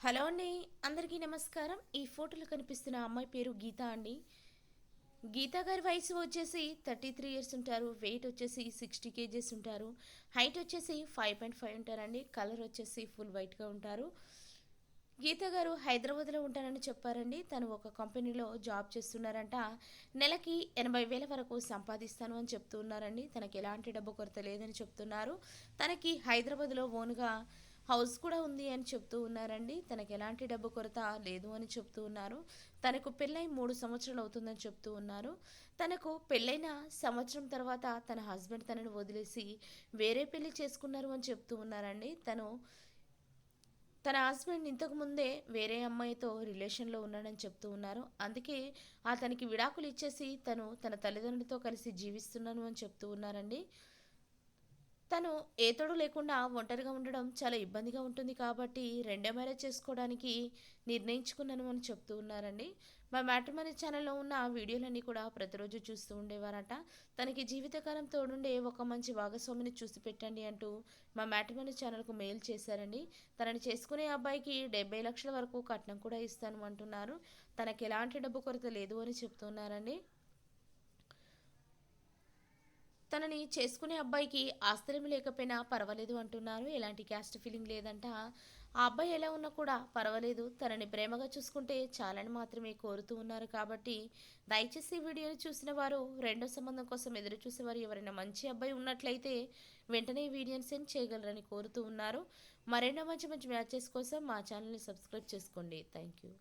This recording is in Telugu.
హలో అండి అందరికీ నమస్కారం. ఈ ఫోటోలో కనిపిస్తున్న అమ్మాయి పేరు గీత అండి. గీత గారి వయసు వచ్చేసి థర్టీ త్రీ ఇయర్స్ ఉంటారు. వెయిట్ వచ్చేసి సిక్స్టీ కేజీస్ ఉంటారు. హైట్ వచ్చేసి ఫైవ్ పాయింట్ ఫైవ్ ఉంటారండి. కలర్ వచ్చేసి ఫుల్ వైట్గా ఉంటారు. గీత గారు హైదరాబాద్లో ఉంటారని చెప్పారండి. తను ఒక కంపెనీలో జాబ్ చేస్తున్నారంట. నెలకి ఎనభై వేల వరకు సంపాదిస్తాను అని చెప్తున్నారండి తనకి ఎలాంటి డబ్బు కొరత లేదని చెప్తున్నారు. తనకి హైదరాబాద్లో ఓన్గా హౌస్ కూడా ఉంది అని చెప్తూ ఉన్నారండి. తనకు ఎలాంటి డబ్బు కొరత లేదు అని చెప్తూ ఉన్నారు. తనకు పెళ్ళై మూడు సంవత్సరాలు అవుతుందని చెప్తూ ఉన్నారు. తనకు పెళ్ళైన సంవత్సరం తర్వాత తన హస్బెండ్ తనను వదిలేసి వేరే పెళ్ళి చేసుకున్నారు అని చెప్తూ ఉన్నారండి. తను తన హస్బెండ్ ఇంతకు ముందే వేరే అమ్మాయితో రిలేషన్లో ఉన్నాడని చెప్తూ ఉన్నారు. అందుకే అతనికి విడాకులు ఇచ్చేసి తను తన తల్లిదండ్రులతో కలిసి జీవిస్తున్నాను అని చెప్తూ ఉన్నారండి. తను ఏతోడు లేకుండా ఒంటరిగా ఉండడం చాలా ఇబ్బందిగా ఉంటుంది కాబట్టి రెండో మ్యారేజ్ చేసుకోవడానికి నిర్ణయించుకున్నాను అని చెప్తూ ఉన్నారండి. మా మ్యాట్రిమనీ ఛానల్లో ఉన్న వీడియోలన్నీ కూడా ప్రతిరోజు చూస్తూ ఉండేవారట. తనకి జీవితకాలం తోడుండే ఒక మంచి భాగస్వామిని చూసి పెట్టండి అంటూ మా మ్యాట్రిమనీ ఛానల్కు మెయిల్ చేశారండి. తనని చేసుకునే అబ్బాయికి డెబ్బై లక్షల వరకు కట్నం కూడా ఇస్తాను అంటున్నారు. తనకి ఎలాంటి డబ్బు కొరత లేదు అని చెప్తున్నారండి తనని చేసుకునే అబ్బాయికి ఆస్తిరం లేకపోయినా పర్వాలేదు అంటున్నారు. ఎలాంటి క్యాస్ట్ ఫీలింగ్ లేదంట. ఆ అబ్బాయి ఎలా ఉన్నా కూడా పర్వాలేదు. తనని ప్రేమగా చూసుకుంటే చాలని మాత్రమే కోరుతూ ఉన్నారు కాబట్టి దయచేసి వీడియోని చూసిన వారు రెండో సంబంధం కోసం ఎదురు చూసేవారు ఎవరైనా మంచి అబ్బాయి ఉన్నట్లయితే వెంటనే వీడియోని సెండ్ చేయగలరని కోరుతూ ఉన్నారు. మరెన్నో మంచి మంచి మ్యాచెస్ కోసం మా ఛానల్ని సబ్స్క్రైబ్ చేసుకోండి. Thank you